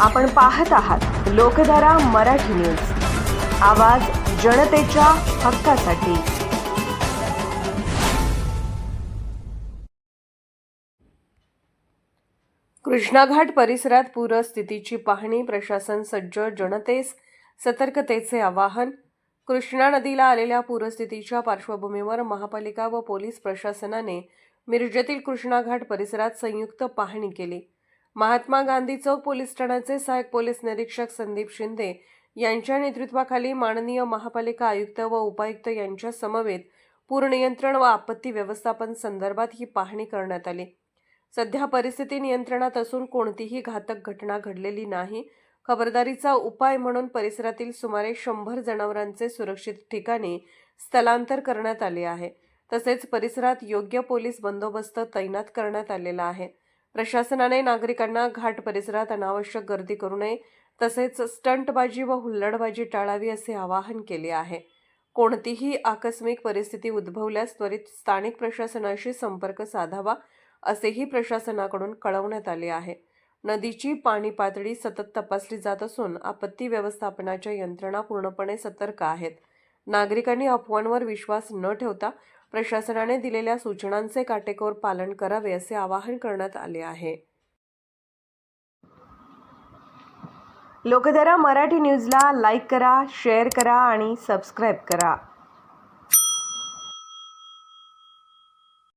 आपण पाहत आहात लोकधारा मराठी न्यूज. आवाज जनतेच्या हक्कासाठी. कृष्णाघाट परिसरात पूरस्थितीची पाहणी प्रशासन सज्ज जनतेस सतर्कतेचे आवाहन. कृष्णा नदीला आलेल्या पूरस्थितीच्या पार्श्वभूमीवर महापालिका व पोलीस प्रशासनाने मिरजेतील कृष्णाघाट परिसरात संयुक्त पाहणी केली. महात्मा गांधी चौक पोलीस ठाण्याचे सहाय्यक पोलीस निरीक्षक संदीप शिंदे यांच्या नेतृत्वाखाली माननीय महापालिका आयुक्त व उपायुक्त यांच्या समवेत पूर नियंत्रण व आपत्ती व्यवस्थापन संदर्भात ही पाहणी करण्यात आली. सध्या परिस्थिती नियंत्रणात असून कोणतीही घातक घटना घडलेली नाही. खबरदारीचा उपाय म्हणून परिसरातील सुमारे शंभर जनावरांचे सुरक्षित ठिकाणी स्थलांतर करण्यात आले आहे. तसेच परिसरात योग्य पोलीस बंदोबस्त तैनात करण्यात आलेला आहे. प्रशासनाने नागरिकांना घाट परिसरात अनावश्यक गर्दी करू नये तसेच स्टंटबाजी व हुल्लडबाजी टाळावी असे आवाहन केले आहे. कोणतीही आकस्मिक परिस्थिती उद्भवल्यास त्वरित स्थानिक प्रशासनाशी संपर्क साधावा असेही प्रशासनाकडून कळवण्यात आले आहे. नदीची पाणी पातळी सतत तपासली जात असून आपत्ती व्यवस्थापनाच्या यंत्रणा पूर्णपणे सतर्क आहेत. नागरिकांनी अफवांवर विश्वास न ठेवता प्रशासनाने दिलेल्या सूचनांचे काटेकोर पालन करावे असे आवाहन करण्यात आले आहे. लोकधारा मराठी न्यूजला लाईक करा शेअर करा आणि सबस्क्राईब करा.